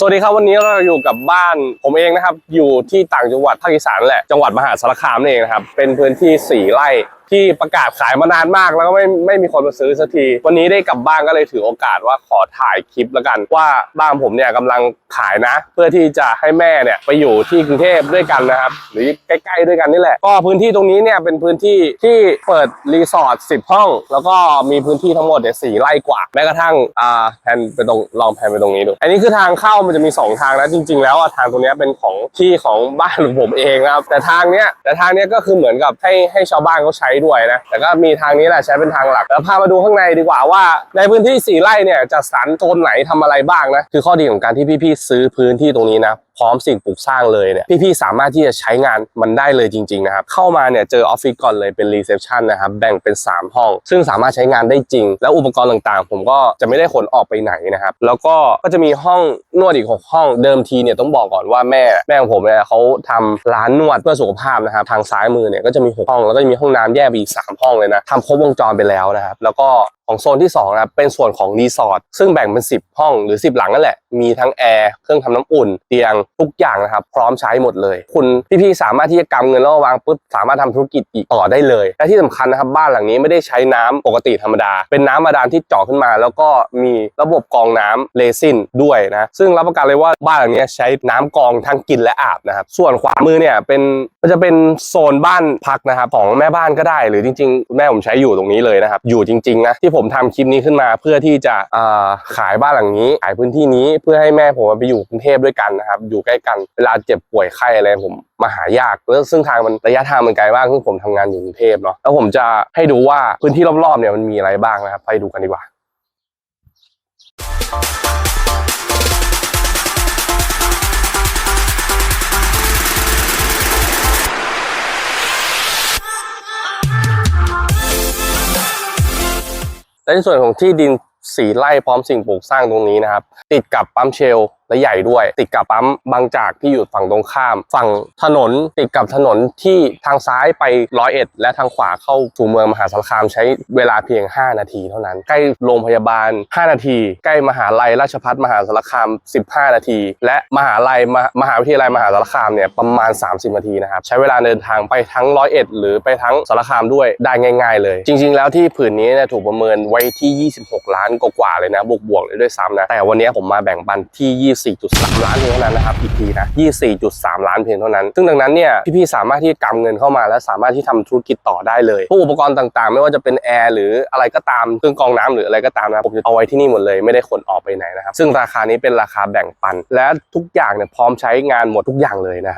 สวัสดีครับวันนี้เราอยู่กับบ้านผมเองนะครับ อยู่ที่ต่างจังหวัดภาคอีสานแหละจังหวัดมหาสารคามนี่เองนะครับเป็นพื้นที่สี่ไร่ ที่ประกาศขายมานานมากแล้วก็ไม่ไม่มีคนมาซื้อสักที วันนี้ได้กลับบ้านก็เลยถือโอกาสว่าขอถ่ายคลิปแล้วกันว่าบ้านผมเนี่ยกำลังขายนะ เพื่อที่จะให้แม่เนี่ยไปอยู่ที่กรุงเทพด้วยกันนะครับ หรือใกล้ๆด้วยกันนี่แหละ ก็พื้นที่ตรงนี้เนี่ยเป็นพื้นที่ที่เปิดรีสอร์ท10 ห้อง แล้วก็มีพื้นที่ทั้งหมดเนี่ยสี่ไร่กว่าแม้กระทั่งอ่าแผนไปตรงลองแผนไปตรงนี้ดู อันนี้คือทางเข้ามันจะมีสองทางนะจริง ๆ แล้วอะทางตรงนี้เป็นของที่ของบ้านของผมเองนะครับแต่ทางเนี้ยแต่ทางเนี้ยก็คือเหมือนกับให้ให้ชาวบ้านเขาใช้ด้วยนะแต่ก็มีทางนี้แหละใช้เป็นทางหลักแล้วพามาดูข้างในดีกว่าว่า ในพื้นที่สี่ไร่เนี่ยจะสรรโซนไหนทำอะไรบ้างนะคือข้อดีของการที่พี่ๆซื้อพื้นที่ตรงนี้นะ พร้อมสิ่งปลูกสร้างเลยเนี่ยพี่ๆสามารถที่จะใช้งานมันได้เลยจริงๆนะครับเข้ามาเนี่ยเจอออฟฟิศก่อนเลยเป็นรีเซพชันนะครับแบ่งเป็น 3 ห้อง ซึ่งสามารถใช้งานได้จริง แล้วอุปกรณ์ต่างๆ ผมก็จะไม่ได้ขนออกไปไหนนะครับแล้วก็ก็จะมีห้องนวดอีก 6 ห้องเดิมทีเนี่ยต้องบอกก่อนว่าแม่แม่ของผมเนี่ยเขาทำร้านนวดเพื่อสุขภาพนะครับทางซ้ายมือเนี่ยก็จะมี 6 ห้องแล้วก็จะมีห้องน้ำแยกไปอีก 3 ห้องเลยนะทำครบวงจรไปแล้วนะครับแล้วก็ ของโซนที่2นะครับเป็นส่วนของรีสอร์ทซึ่งแบ่งเป็น 10 ห้องหรือ 10 หลังนั่นแหละ มีทั้งแอร์เครื่องทำน้ำอุ่น เตียงทุกอย่างนะครับ พร้อมใช้หมดเลย คุณพี่ๆสามารถที่จะกำเงินแล้ววางปุ๊บสามารถทำธุรกิจอีกต่อได้เลย และที่สำคัญนะครับบ้านหลังนี้ไม่ได้ใช้น้ำปกติธรรมดา เป็นน้ำบาดาลที่เจาะขึ้นมา แล้วก็มีระบบกรองน้ำเลซินด้วยนะซึ่งรับประกันเลยว่าบ้านหลังนี้ใช้น้ำกรองทั้งกินและอาบนะครับส่วนขวามือเนี่ยเป็นมันจะเป็นโซนบ้านพักนะครับของแม่บ้านก็ได้ หรือจริง ๆ แม่ผมใช้อยู่ตรงนี้เลยนะครับอยู่จริงๆนะที่ผมมทำคลิปนี้ขึ้นมาเพื่อที่จะขายบ้านหลังนี้ขายพื้นที่นี้เพื่อให้แม่ผมไปอยู่กรุงเทพด้วยกันนะครับอยู่ใกล้กันเวลาเจ็บป่วยไข้อะไรผมมาหายากแล้วซึ่งทางมันระยะทางมันไกลมากซึ่งผมทำงานอยู่กรุงเทพเนาะแล้วผมจะให้ดูว่าพื้นที่รอบๆเนี่ยมันมีอะไรบ้างนะครับ ไปดูกันดีกว่า และในส่วนของที่ดินสีไร่พร้อมสิ่งปลูกสร้างตรงนี้นะครับ ติดกับปั๊มเชล และใหญ่ด้วย ติดกับปั๊มบางจากที่อยู่ฝั่งตรงข้าม ฝั่งถนนติดกับถนนที่ทางซ้ายไปร้อยเอ็ดและทางขวาเข้าสู่เมืองมหาสารคามใช้เวลาเพียง 5 นาทีเท่านั้น ใกล้โรงพยาบาล 5 นาที ใกล้มหาลัยราชภัฏมหาสารคาม 15 นาที และมหาลัยมามหาวิทยาลัยมหาสารคามเนี่ยประมาณ 30 นาทีนะครับใช้เวลาเดินทางไปทั้งร้อยเอ็ดหรือไปทั้งสารคามด้วยได้ง่าย ๆ เลย จริง ๆ แล้วที่ผืนนี้เนี่ยถูกประเมินไว้ที่ 26 ล้านกว่าๆเลยนะบวกๆเลยด้วยซ้ำนะแต่วันนี้ผมมาแบ่งปันที่24.3 ล้านเพียงเท่านั้นนะครับอีกทีนะ 24.3 ล้านเพียงเท่านั้น ซึ่งดังนั้นเนี่ยพี่ๆสามารถที่จะกำเงินเข้ามา และสามารถที่ทำธุรกิจต่อได้เลยพวกอุปกรณ์ต่างๆ ไม่ว่าจะเป็นแอร์หรืออะไรก็ตามเครื่องกรองน้ำหรืออะไรก็ตามนะผมจะเอาไว้ที่นี่หมดเลยไม่ได้ขนออกไปไหนนะครับซึ่งราคานี้เป็นราคาแบ่งปัน และทุกอย่างเนี่ยพร้อมใช้งานหมดทุกอย่างเลยนะครับ